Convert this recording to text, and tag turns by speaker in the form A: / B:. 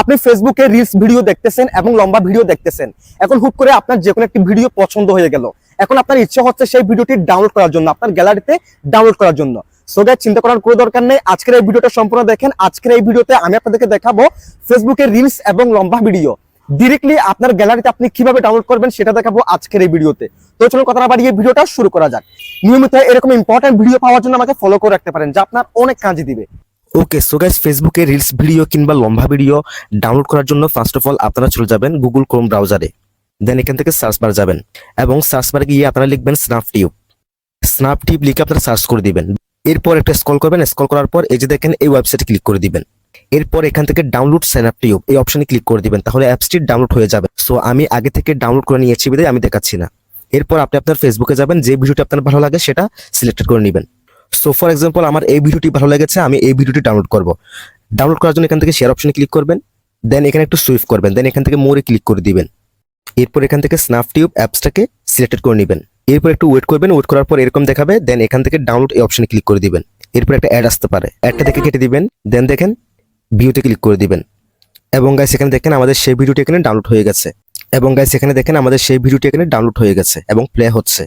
A: আপনি ফেসবুকে reels video দেখতেছেন এবং লম্বা ভিডিও দেখতেছেন। এখন হুট করে আপনার যে কোনো একটি ভিডিও পছন্দ হয়ে গেল। এখন আপনার ইচ্ছা হচ্ছে সেই ভিডিওটি ডাউনলোড করার জন্য, আপনার গ্যালারিতে ডাউনলোড করার জন্য। সো চিন্তা করার কোনো দরকার নেই। আজকের এই ভিডিওটা সম্পূর্ণ দেখেন। আজকের এই ভিডিওতে আমি আপনাদেরকে দেখাবো ফেসবুকের রিলস এবং লম্বা ভিডিও ডিরেক্টলি আপনার গ্যালারিতে আপনি কীভাবে ডাউনলোড করবেন সেটা দেখাবো আজকের এই ভিডিওতে তো চলুন কথা না বাড়িয়ে ভিডিওটা শুরু করা যাক। নিয়মিত এরকম ইম্পর্টেন্ট ভিডিও পাওয়ার জন্য আমাকে ফলো করে রাখতে পারেন, যা আপনার অনেক কাজে দিবে।
B: ওকে সো গাইস ফেসবুকে রিলস ভিডিও কিংবা লম্বা ভিডিও ডাউনলোড করার জন্য ফার্স্ট অফ অল আপনারা চলে যাবেন গুগল ক্রোম ব্রাউজারে দেন এখান থেকে সার্চ বার যাবেন এবং সার্চ বারে গিয়ে আপনারা লিখবেন স্ন্যাপটিউব স্ন্যাপটিউব লিখে আপনারা সার্চ করে দিবেন। এরপর একটা স্ক্রল করবেন স্ক্রল করার পর এই যে দেখেন এই ওয়েবসাইটে ক্লিক করে দিবেন। এরপর এখান থেকে ডাউনলোড স্ন্যাপটিউব এই অপশনে ক্লিক করে দিবেন, তাহলে অ্যাপসটি ডাউনলোড হয়ে যাবে। সো আমি আগে থেকে ডাউনলোড করে নিয়েছি বিধায় আমি দেখাচ্ছি না। এরপর আপনি আপনার ফেসবুকে যাবেন, যে ভিডিওটি আপনার ভালো লাগে সেটা সিলেক্টেড করে নেবেন। সো ফর এক্সাম্পল আমার এই ভিডিওটি ভালো লেগেছে, আমি এই ভিডিওটি ডাউনলোড করব। ডাউনলোড করার জন্য এখান থেকে শেয়ার অপশনে ক্লিক করবেন দেন এখানে একটু সুইফট করবেন দেন এখান থেকে মোরে ক্লিক করে দিবেন। এরপর এখান থেকে স্ন্যাপটিউব অ্যাপসটাকে সিলেক্টেড করে নেবেন। এরপর একটু ওয়েট করবেন ওয়েট করার পর এরকম দেখাবে দেন এখান থেকে ডাউনলোড এই অপশনে ক্লিক করে দিবেন। এরপর একটা অ্যাড আসতে পারে। অ্যাডটা দেখে কেটে দিবেন দেন দেখেন ভিউতে ক্লিক করে দিবেন। এবং গাইস এখানে দেখেন আমাদের সেই ভিডিওটি এখানে ডাউনলোড হয়ে গেছে। এবং গাইস এখানে দেখেন আমাদের সেই ভিডিওটি এখানে ডাউনলোড হয়ে গেছে এবং প্লে হচ্ছে।